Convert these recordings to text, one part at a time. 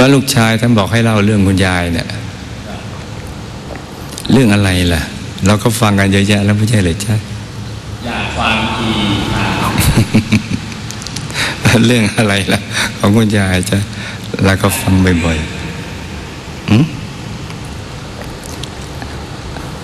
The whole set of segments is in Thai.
ระลูกชายท่านบอกให้เล่าเรื่องคุณยายเนี่ยเรื่องอะไรล่ะ เราก็ฟังกันเยอะแยะแล้วไม่ใช่เหรือใช่อยากฟังทีครับเรื่องอะไรล่ะ ของคุณยายจะแล้วก็ฟังบ่อยๆอืม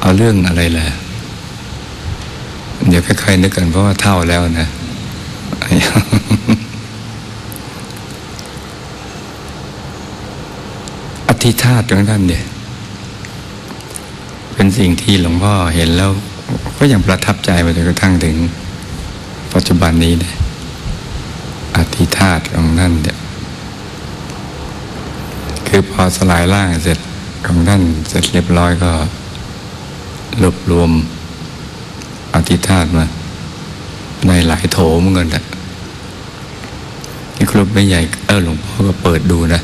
เอาเรื่องอะไรล่ะ เดี๋ยวค่อยๆนึกกันเพราะว่าเท่าแล้วนะ อธิธาตของท่านเนี่ยเป็นสิ่งที่หลวงพ่อเห็นแล้ว ก็ยังประทับใจมาจนกระทั่งถึง ปัจจุบันนี้เนี่ยอธิธาตของท่านเนี่ยคือพอสลายร่างเสร็จของท่านเสร็จเรียบร้อยก็รวบรวมอธิธาตมาในหลายโถเหมือนกันแหละที่ครุบไม่ใหญ่เออหลวงพ่อก็เปิดดูนะ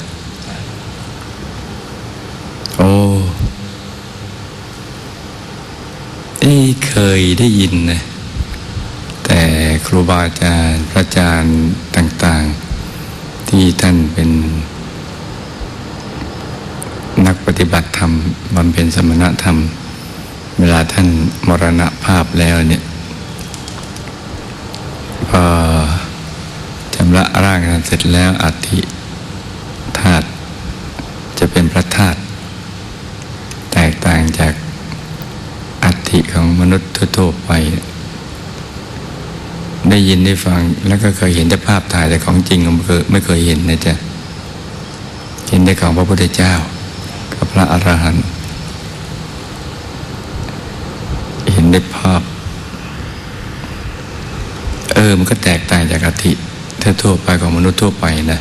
โอ้เอ้เค ยได้ยินนะแต่ครูบาอาจารย์พระอาจารย์ต่างๆ ที่ท่านเป็นนักปฏิบัติธรรมบำเพ็ญสมณธรรม เวลาท่านมรณภาพแล้วเนี่ยพอชำระร่างนั้นเสร็จแล้วอัฐิธาตุจะเป็นพระธาตุแตกต่างจากอัฐิของ มนุษย์ทั่วๆไป ได้ยินได้ฟังแล้วก็เคยเห็นแต่ภาพถ่ายแต่ของจริงไม่เคยเห็นนะจ๊ะเห็นแต่ของพระพุทธเจ้า กับพระอรหันต์เห็นได้ภาพ เออมันก็แตกต่างจากอธิทั่วไปของมนุษย์ทั่วไปนะ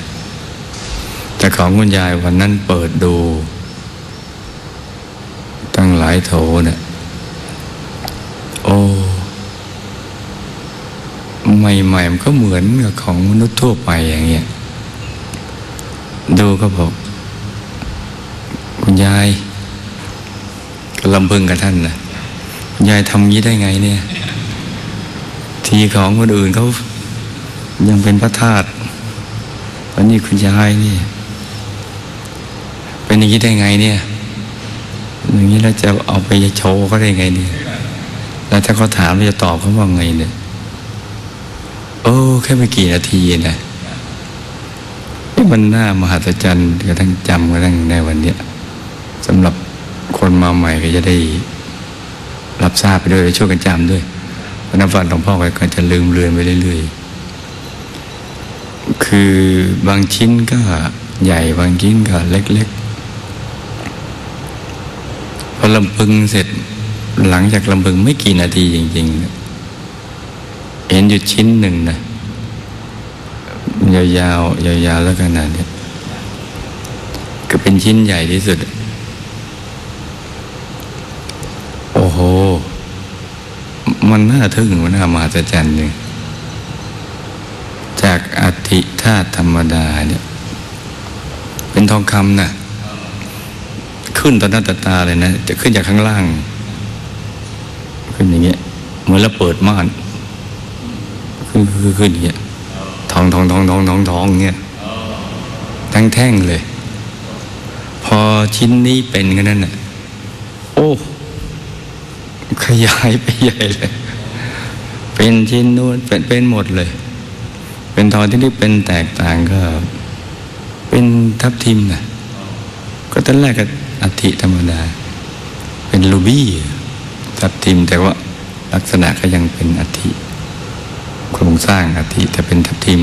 แต่ของคุณยายวันนั้นเปิดดู ตั้งหลายโถเนี่ย โอ้ ใหม่ๆมันก็เหมือนกับของมนุษย์ทั่วไปอย่างเงี้ยดูก็บอก คุณยายก็ลำพึงกับท่านนะยายทำงี้ได้ไงเนี่ย ทีของคนอื่นเขายังเป็นพระธาตุวันนี้คุณยายนี่ เป็นอย่างนี้ได้ไงเนี่ย อย่างนี้เราจะเอาไปโชว์เขาได้ไงเนี่ย แล้วถ้าเขาถามเราจะตอบเขาว่าไงเนี่ย โอ้ แค่ไม่กี่นาทีนะมันน่ามหัศจรรย์กระทั่งจำกระทั่งในวันเนี้ยสำหรับคนมาใหม่ก็จะได้ รับทราบไปด้วยและช่วยกันจำด้วยพระนับฟังหลวงพ่อก็จะลืมเลือนไปเรื่อยๆ คือบางชิ้นก็ใหญ่บางชิ้นก็เล็กๆ พอลำพึงเสร็จหลังจากลำพึงไม่กี่นาทีจริงๆ เห็นอยู่ชิ้นหนึ่งนะยาวๆยาวๆแล้วขนาดนี้ก็เป็นชิ้นใหญ่ที่สุด โอ้โห มันน่าทึ่งมันน่ามหัศจรรย์เลยจากอธิธาตุธรรมดาเนี่ย เป็นทองคำนะขึ้นต่อหน้าต่อตาเลยนะ จะขึ้นจากข้างล่าง ขึ้นอย่างเงี้ย เหมือนเราเปิดม่าน ขึ้นขึ้นขึ้นเงี้ยทองทองทองทองทองทองเงี้ยทั้งแท่งเลย พอชิ้นนี้เป็นกันนั่นน่ะโอ้ขยายไปใหญ่เลย เป็นชิ้นนู้นเป็นเป็นหมดเลย เป็นทองที่นี่เป็นแตกต่างก็ เป็นทับทิมนะก็ตอนแรกก็อัฐิธรรมดา เป็นลูบี้ทับทิมแต่ว่าลักษณะก็ยังเป็นอัฐิ โครงสร้างอัฐิแต่เป็นทับทิม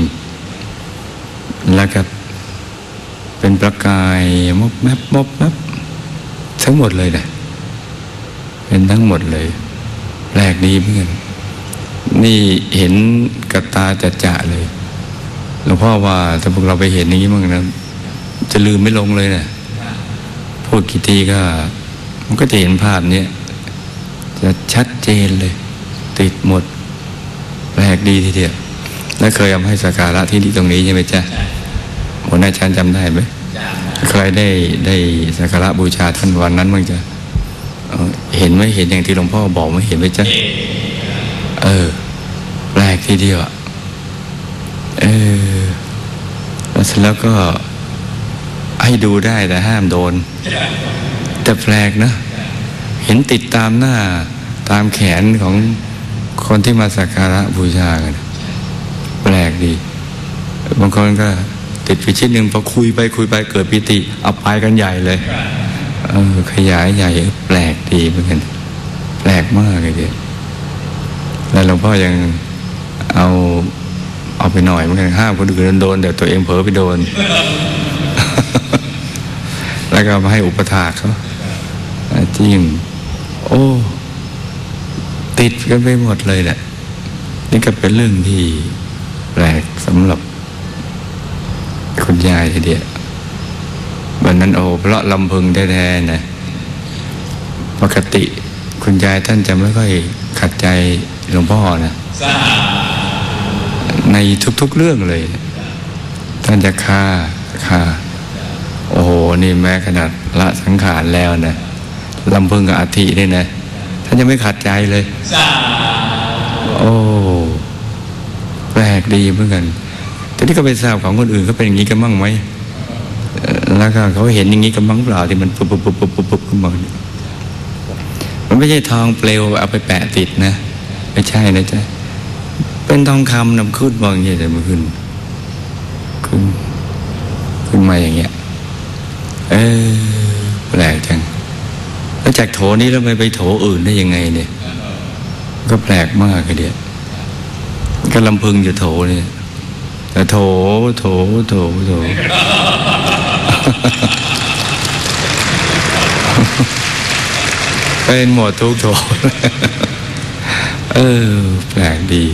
แล้วก็เป็นประกายมบแมบมบแมบทั้งหมดเลยนะเป็นทั้งหมดเลยแปลกดีเหมือนนี่เห็นกับตาจะจะเลยหลวงพ่อว่าถ้าพวกเราไปเห็นอย่างนี้มั่งนะจะลืมไม่ลงเลยนะพูดกี่ทีก็ มันก็จะเห็นภาพเนี้ยจะชัดเจนเลย ติดหมด แปลกดีทีเดียวแล้วเคยเอาให้สักการะที่นี่ตรงนี้ใช่ไหมจ๊ะหัวหน้าชั้นจำได้ไหมใครได้ได้สักการะบูชาท่านวันนั้นบ้งจ๊ะเห็นไหมเห็นอย่างที่หลวงพ่อบอกไหมเห็นไหมจ๊ะเออ แปลกทีเดียวอะเออแล้วเสร็จแล้วก็ให้ดูได้แต่ห้ามโดน แต่แปลกนะ เห็นติดตามหน้าตามแขนของ คนที่มาสักการะบูชากันแปลกดี บางคนก็ติดไปชิ้นหนึ่งพอคุยไปคุยไปเกิดปิติเอาไปกันใหญ่เลยเออขยายใหญ่แปลกดีเหมือนกัน แปลกมากเลยเดียวแล้วหลวงพ่อยังเอาเอาไปหน่อยเหมือนกันห้ามคนอื่นโดนแต่ตัวเองเผลอไปโดน แล้วก็มาให้อุปถากเขาจิ้มโอ้ ติดกันไปหมดเลยแหละ นี่ก็เป็นเรื่องที่แปลกสำหรับ คุณยายทีเดียววันนั้นโอ้เพราะลำพึงแท้ๆนะปกติคุณยายท่านจะไม่ค่อยขัดใจหลวงพ่อนะในทุกๆเรื่องเลย ท่านจะฆ่าฆ่า โอ้โห นี่แม้ขนาดละสังขารแล้วนะลำพึงกับอาทินี่นะ ท่านยังไม่ขัดใจเลยทราบโอ้แปลกดีเหมือนกันทีนี้ก็ไปทราบของคนอื่นเขาเป็นอย่างนี้กันบ้างไหมเอ่อแล้วก็เขาเห็นอย่างนี้กันบ้างเปล่าที่มันปุ๊บปุ๊บปุ๊บปุ๊บปุ๊บปุ๊บขึ้นมาเนี่ยมันไม่ใช่ทองเปลวเอาไปแปะติดนะ ไม่ใช่นะจ๊ะเป็นทองคำนำขึ้นมาอย่างเงี้ยแต่มันขึ้นขึ้นขึ้นมาอย่างเงี้ย เออ แปลกจัง แล้ว จากโถนี้แล้วไปไปโถอื่นได้ยังไงเนี่ย ก็แปลกมากเลยเดียก็ลำพึงอยู่โถเนี่ยแต่โถโถโถโถเป็นหมดทุกโถเออ แปลกดี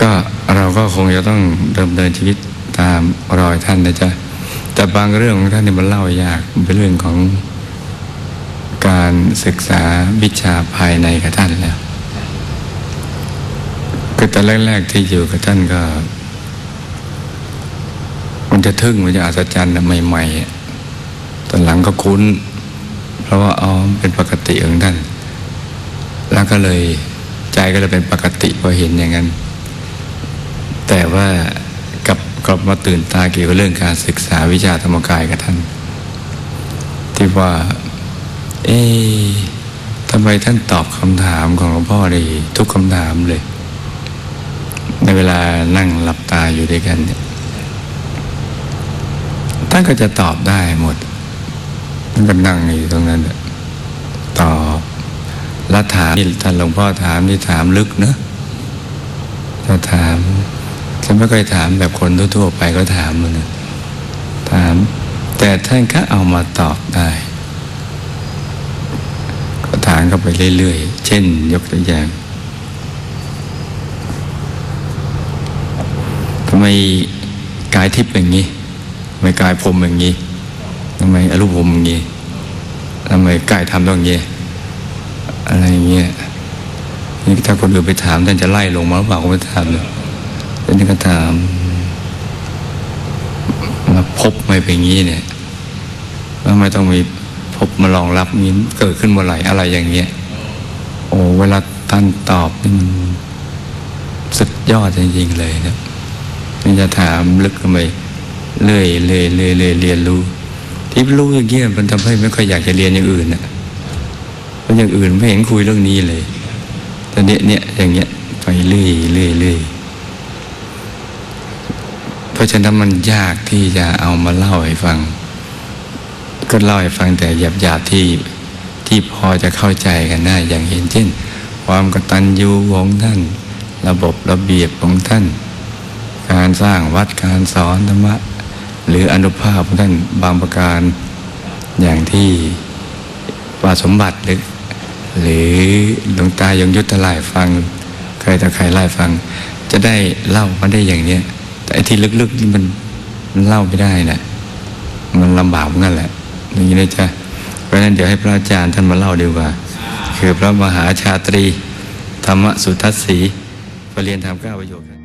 ก็เราก็คงจะต้องดำเนินชีวิตตามรอยท่านนะจ๊ะ แต่บางเรื่องของท่านเนี่ยมันเล่ายากเป็นเรื่องของการศึกษาวิชาภายในกับท่านแล้วก็ตอนแรกๆที่อยู่กับท่านก็ มันจะทึ่งมันจะอัศจรรย์นะใหม่ๆตอนหลังก็คุ้น เพราะว่าอ๋อเป็นปกติของท่าน แล้วก็เลยใจก็เลยเป็นปกติพอเห็นอย่างนั้น แต่ว่า กลับมาตื่นตาเกี่ยวกับเรื่องการศึกษาวิชาธรรมกายกับท่าน ที่ว่า เอ๊ะทำไมท่านตอบคำถามของหลวงพ่อได้ทุกคำถามเลย ในเวลานั่งหลับตาอยู่ด้วยกันเนี่ยท่านก็จะตอบได้หมดท่านก็นั่งอยู่ตรงนั้นตอบแล้วถามนี่ท่านหลวงพ่อถามนี่ถามลึกเนอะถ้าถาม จะไม่เคยถามแบบคนทั่วๆไปก็ถามมันถาม แต่ท่านก็เอามาตอบได้ก็ถามเข้าไปเรื่อยๆ เช่น ยกตัวอย่างทำไมกายทิพย์อย่างนี้ทำไมกายพรมอย่างนี้ทำไมอรูปพรมอย่างนี้ทำไมกายทำต้องอย่างนี้อะไรอย่างเงี้ยนี่ถ้าคนอื่นไปถามท่านจะไล่ลงมาหรือเปล่าก็ไม่ถามเลย แต่นี่ก็ถามมาพบไม่เป็นงี้เนี่ยแล้วไม่ต้องมีพบมารองรับนี้เกิดขึ้นเมื่อไหร่อะไรอย่างเงี้ย โอ้เวลาท่านตอบนี่มันสุดยอดจริงๆเลยนะมันจะถามลึกเข้าไปเรื่อยเรื่อยเรื่อยเรื่อยเรียนรู้ ที่รู้อย่างเงี้ยมันทำให้ไม่ค่อยอยากจะเรียนอย่างอื่นนะเพราะอย่างอื่นไม่เห็นคุยเรื่องนี้เลยแต่เนี้ยเนี่ยอย่างเงี้ยไปเรื่อยเรื่อยเรื่อย ราะฉะนั้นมันยากที่จะเอามาเล่าให้ฟัง ก็เล่าให้ฟังแต่หยาบหยาบๆที่ที่พอจะเข้าใจกันได้อย่างเห็นเช่น ความกตัญญูของท่าน ระบบระเบียบของท่าน การสร้างวัดการสอนธรรมะ หรืออนุภาพของท่านบางประการอย่างที่ว่าสมบัติหรือหรือหลวงตายงยุทธไล่ฟัง ใครแต่ใครไล่ฟัง จะได้เล่ามาได้อย่างเนี้ย ไอ้ที่ลึกๆนี่มันมันเล่าไม่ได้นะมันลำบากงั้นแหละอย่างนี้นะจ๊ะเพราะฉะนั้นเดี๋ยวให้พระอาจารย์ท่านมาเล่าดีกว่า คือพระมหาชาตรี ธรรมสุทัศสีปรเรียนธรรมเก้าประโยชน์